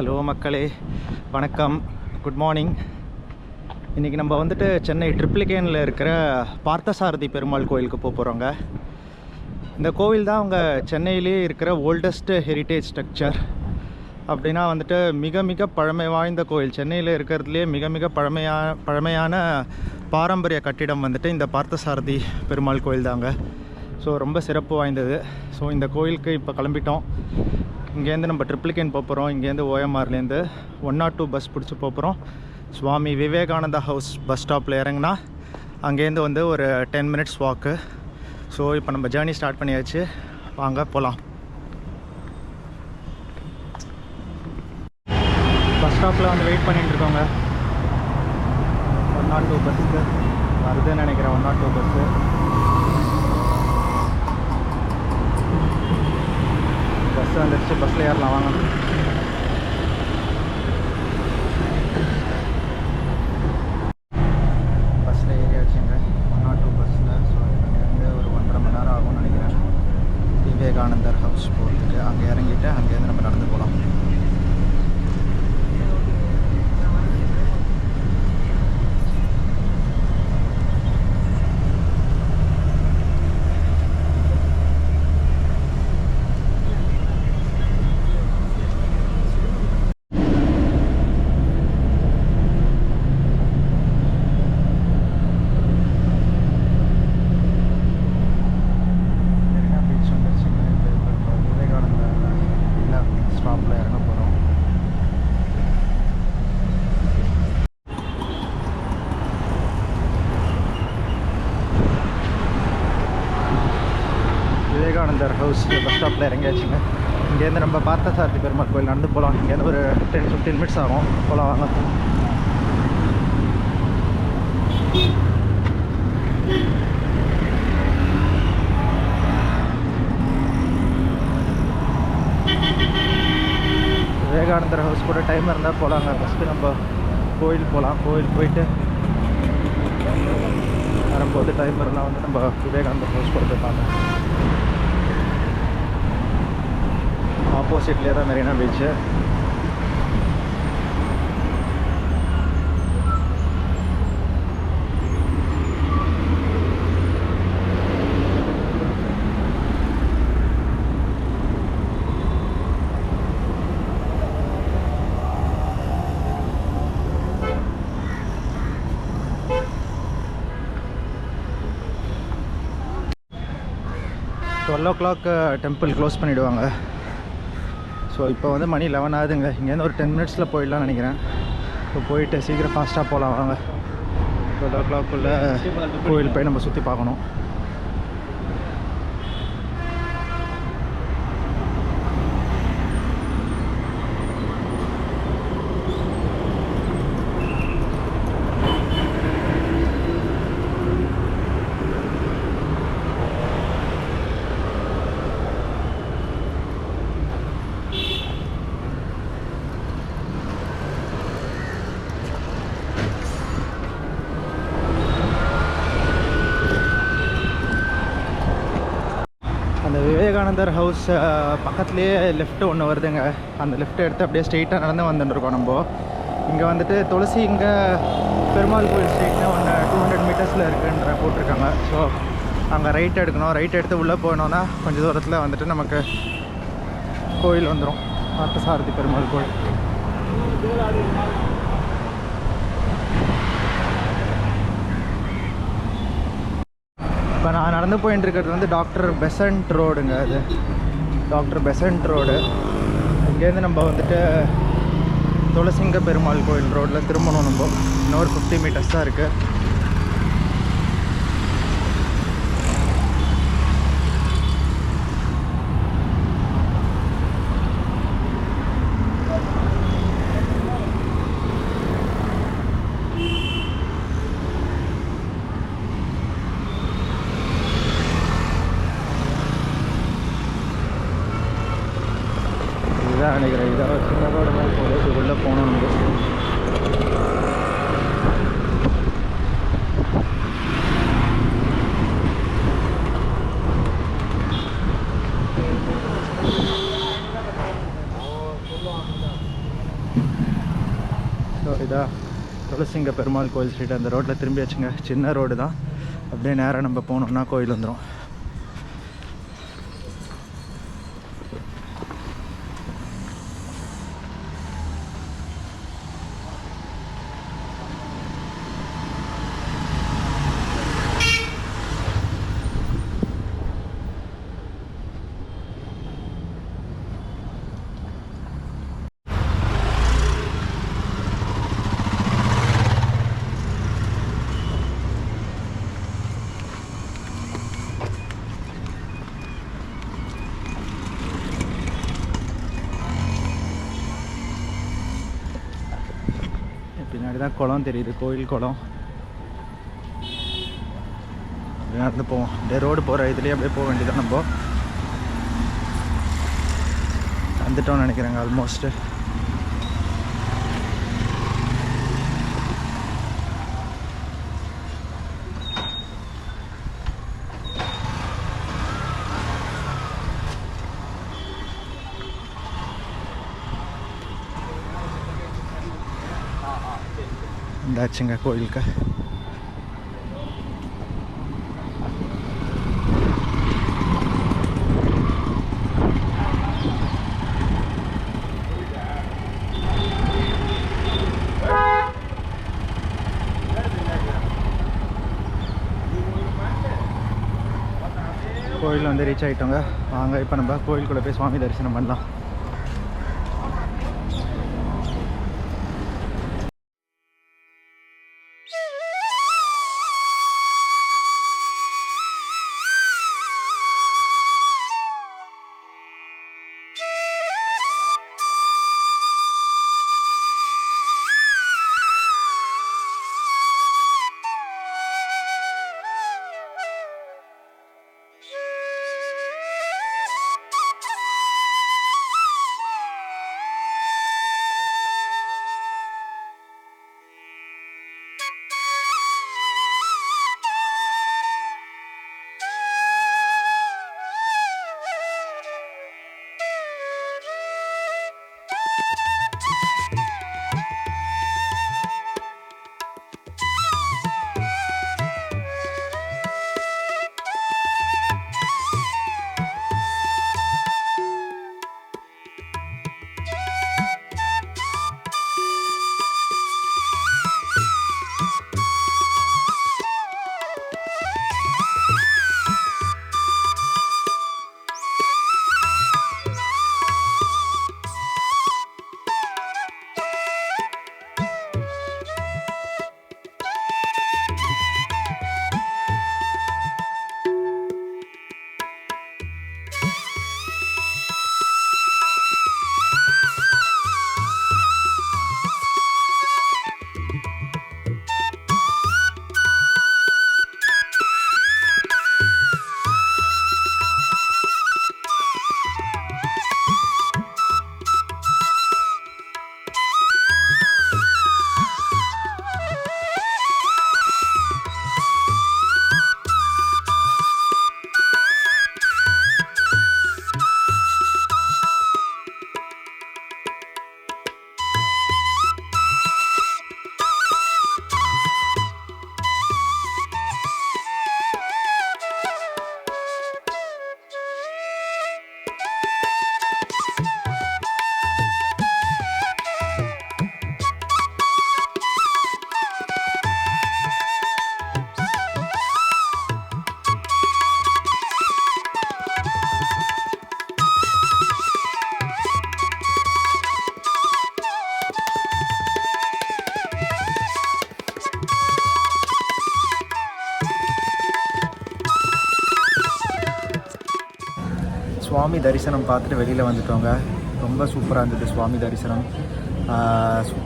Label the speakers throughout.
Speaker 1: Hello மக்களே வணக்கம். Good morning இன்றைக்கி நம்ம வந்துட்டு சென்னை ட்ரிப்ளிகேனில் இருக்கிற பார்த்தசாரதி பெருமாள் கோயிலுக்கு போக போகிறோங்க இந்த கோவில் தான் அவங்க சென்னையிலே இருக்கிற ஓல்டஸ்ட் ஹெரிட்டேஜ் ஸ்ட்ரக்சர் அப்படின்னா வந்துட்டு மிக மிக பழமை வாய்ந்த கோயில் சென்னையில் இருக்கிறதுலே மிக மிக பழமையான பழமையான பாரம்பரிய கட்டிடம் வந்துட்டு இந்த பார்த்தசாரதி பெருமாள் கோயில் தாங்க. ஸோ ரொம்ப சிறப்பு வாய்ந்தது. ஸோ இந்த கோயிலுக்கு இப்போ கிளம்பிட்டோம். இங்கேருந்து நம்ம ட்ரிப்ளிகேன் போக போகிறோம் இங்கேருந்து ஓஎம்ஆர்லேருந்து ஒன் நாட் டூ பஸ் பிடிச்சி போக போகிறோம் சுவாமி விவேகானந்தா ஹவுஸ் பஸ் ஸ்டாப்பில் இறங்குனா அங்கேருந்து வந்து ஒரு டென் மினிட்ஸ் வாக்கு ஸோ இப்போ நம்ம ஜேர்னி ஸ்டார்ட் பண்ணியாச்சு. வாங்க போகலாம் பஸ் ஸ்டாப்பில் வந்து வெயிட் பண்ணிட்டு இருக்கோங்க. ஒன் நாட் டூ பஸ்ஸுக்கு வருதுன்னு நினைக்கிறேன். One naught two bus bus வந்துடுச்சு பஸ்ஸில் ஏறலாம் வாங்கணும் பஸ்ஸில் ஏறியாச்சுங்க ஒன் நாட் டூ பஸ்ஸில் ஸோ இங்கேருந்து ஒரு ஒன்றரை மணி நேரம் ஆகும்னு நினைக்கிறேன். விவேகானந்தர் ஹவுஸ் போகிறதுக்கு அங்கே இறங்கிட்டு அங்கேருந்து நம்ம நடந்து போகலாம் மெரினா பீச் வந்துருச்சுங்க இப்போ இப்போ விவேகானந்தா இல்லை ஸ்டாப்பில் இறங்க போகிறோம் விவேகானந்தர் ஹவுஸ் பஸ் ஸ்டாப்பில் இறங்கியாச்சுங்க. இங்கேருந்து நம்ம பார்த்தசாரதி பெருமாள் கோயில் நடந்து போகலாம். இங்கேருந்து ஒரு டென் ஃபிஃப்டீன் மினிட்ஸ் ஆகும். போகலாம் வாங்க. விவேகானந்தர் ஹவுஸ் கூட டைம் இருந்தால் போகலாங்க ஃபஸ்ட்டு நம்ம கோயில் போகலாம் கோயில் போயிட்டு வரும்போது டைம் இருந்தால் வந்து நம்ம விவேகானந்தர் ஹவுஸ் கூட போய் பார்க்கலாம். ஆப்போசிட்லேயே தான் Marina beach. Twelve o'clock temple close பண்ணிவிடுவாங்க ஸோ இப்போ வந்து மணி லெவன் ஆகுதுங்க. இங்கேருந்து ஒரு டென் மினிட்ஸில் போயிடலாம்னு நினைக்கிறேன். இப்போ போயிட்டு சீக்கிரம் ஃபாஸ்ட்டாக போகலாம் வாங்க. டுவெல் ஓ கிளாக்குள்ளே கோயில் போய் நம்ம சுற்றி பார்க்கணும் அந்த விவேகானந்தர் ஹவுஸ் பக்கத்துலேயே லெஃப்ட்டு ஒன்று வருதுங்க. அந்த லெஃப்ட் எடுத்து அப்படியே ஸ்ட்ரெயிட்டாக நடந்து வந்துட்டுருக்கோம் நம்ம. இங்கே வந்துட்டு துளசி இங்கே பெருமாள் கோயில் ஸ்ட்ரீட்னு ஒன்று டூ ஹண்ட்ரட் மீட்டர்ஸில் இருக்குன்ற போட்டிருக்காங்க. ஸோ அங்கே ரைட் எடுக்கணும். ரைட் எடுத்து உள்ளே போனோன்னா கொஞ்சம் தூரத்தில் வந்துட்டு நமக்கு கோயில் வந்துடும் பார்த்தசாரதி பெருமாள் கோயில். இப்போ நான் நடந்து போயிட்டு இருக்கிறது வந்து டாக்டர் பெசன்ட் ரோடுங்க அது. Doctor Besant road. இங்கேருந்து நம்ம வந்துட்டு துளசிங்க பெருமாள் கோயில் ரோட்டில் திரும்பணும் நம்ம. இன்னொரு ஃபிஃப்டி மீட்டர்ஸ் தான் இருக்குது ரோடு மாதிரி போகுது இதுக்குள்ளே போகணும் ஸோ துளசிங்க பெருமாள் கோயில் ஸ்ட்ரீட் அந்த ரோட்டில் திரும்பி வச்சுங்க சின்ன ரோடு தான். அப்படியே நேராக நம்ம போனோம்னா கோயில் வந்துடும் குளம் தெரியுது கோயில் குளம். நடந்து போவோம். அப்படியே ரோடு போகிற இதுலேயே அப்படியே போக வேண்டியதான் நம்ம. வந்துட்டோம்னு நினைக்கிறேங்க ஆல்மோஸ்ட்டு வந்தாச்சுங்க கோயிலுக்கு கோயில் வந்து ரீச் ஆகிட்டோங்க வாங்க இப்போ நம்ம கோயிலுக்குள்ளே போய் சுவாமி தரிசனம் பண்ணலாம். தரிசனம் பார்த்துட்டு வெளியில் வந்துட்டோங்க. ரொம்ப சூப்பராக இருந்தது சுவாமி தரிசனம்.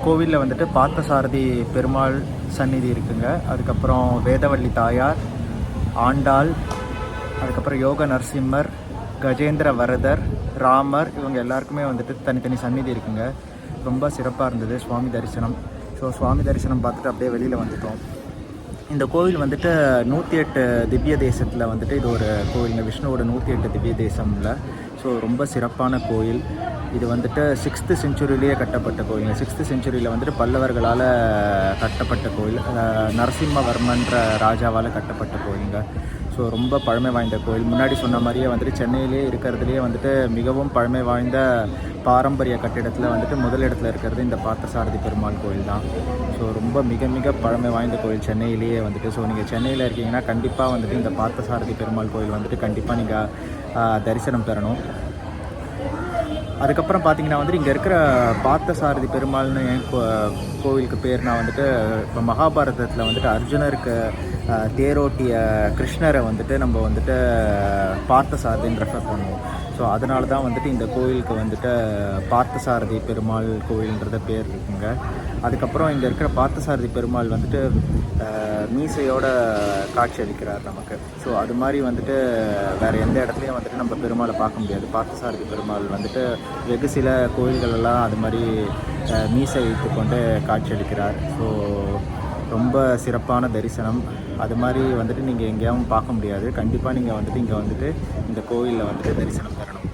Speaker 1: கோவிலில் வந்துட்டு பார்த்தசாரதி பெருமாள் சந்நிதி இருக்குங்க. அதுக்கப்புறம் வேதவள்ளி தாயார் ஆண்டாள் அதுக்கப்புறம் யோக நரசிம்மர் கஜேந்திர வரதர் ராமர் இவங்க எல்லாருக்குமே வந்துட்டு தனித்தனி சந்நிதி இருக்குங்க. ரொம்ப சிறப்பாக இருந்தது சுவாமி தரிசனம். ஸோ சுவாமி தரிசனம் பார்த்துட்டு அப்படியே வெளியில் வந்துட்டோம். இந்த கோவில் வந்துட்டு நூற்றி எட்டு திவ்ய தேசத்தில் வந்துட்டு இது ஒரு கோவிலுங்க. விஷ்ணுவோட நூற்றி எட்டு திவ்ய தேசமில். ஸோ ரொம்ப சிறப்பான கோயில். இது வந்துட்டு சிக்ஸ்த்து செஞ்சுரியிலேயே கட்டப்பட்ட கோயில் சிக்ஸ்த்து செஞ்சுரியில் வந்துட்டு பல்லவர்களால் கட்டப்பட்ட கோயில். நரசிம்மவர்மன்ற ராஜாவால் கட்டப்பட்ட கோயிலுங்க. ஸோ ரொம்ப பழமை வாய்ந்த கோயில். முன்னாடி சொன்ன மாதிரியே வந்துட்டு சென்னையிலேயே இருக்கிறதுலேயே வந்துட்டு மிகவும் பழமை வாய்ந்த பாரம்பரிய கட்டிடத்தில் வந்துட்டு முதல் இடத்துல இருக்கிறது இந்த பார்த்தசாரதி பெருமாள் கோயில் தான். ஸோ ரொம்ப மிக மிக பழமை வாய்ந்த கோயில் சென்னையிலேயே வந்துட்டு. ஸோ நீங்கள் சென்னையில் இருக்கீங்கன்னா கண்டிப்பாக வந்துட்டு இந்த பார்த்தசாரதி பெருமாள் கோயில் வந்துட்டு கண்டிப்பாக நீங்கள் தரிசனம் பெறணும். அதுக்கப்புறம் பார்த்தீங்கன்னா வந்துட்டு இங்கே இருக்கிற பார்த்தசாரதி பெருமாள்னு கோ- கோவிலுக்கு பேர்னா வந்துட்டு இப்போ மகாபாரதத்தில் வந்துட்டு அர்ஜுனருக்கு தேரோட்டிய கிருஷ்ணரை வந்துட்டு நம்ம வந்துட்டு பார்த்தசாரதின்னு ரெஃபர் பண்ணுவோம். ஸோ அதனால தான் வந்துட்டு இந்த கோயிலுக்கு வந்துட்டு பார்த்தசாரதி பெருமாள் கோயில்ன்றத பேர் இருக்குங்க. அதுக்கப்புறம் இங்கே இருக்கிற பார்த்தசாரதி பெருமாள் வந்துட்டு மீசையோட காட்சி அளிக்கிறார் நமக்கு. ஸோ அது மாதிரி வந்துட்டு வேறு எந்த இடத்துலையும் வந்துட்டு நம்ம பெருமாளை பார்க்க முடியாது. பார்த்தசாரதி பெருமாள் வந்துட்டு வெகு சில கோயில்களெல்லாம் அது மாதிரி மீசை வைத்து கொண்டு காட்சி அளிக்கிறார். ஸோ ரொம்ப சிறப்பான தரிசனம். அது மாதிரி வந்துட்டு நீங்கள் எங்கேயாவும் பார்க்க முடியாது. கண்டிப்பாக நீங்கள் வந்துட்டு இங்கே வந்துட்டு இந்த கோவிலில் வந்துட்டு தரிசனம் தரணும்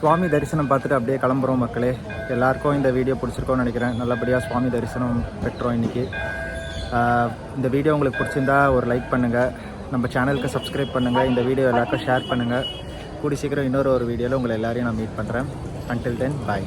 Speaker 1: சுவாமி தரிசனம் பார்த்துட்டு அப்படியே கிளம்புறோம் மக்களே. எல்லாருக்கும் இந்த வீடியோ பிடிச்சிருக்கோன்னு நினைக்கிறேன். நல்லபடியாக சுவாமி தரிசனம் பெற்றோம் இன்றைக்கி இந்த வீடியோ உங்களுக்கு பிடிச்சிருந்தா ஒரு லைக் பண்ணுங்கள் நம்ம சேனலுக்கு சப்ஸ்கிரைப் பண்ணுங்கள் இந்த வீடியோ எல்லாருக்கும் ஷேர் பண்ணுங்கள் கூடி சீக்கிரம் இன்னொரு ஒரு வீடியோவில் உங்களை எல்லாரையும் நான் மீட் பண்ணுறேன் அன்டில் தென் பாய்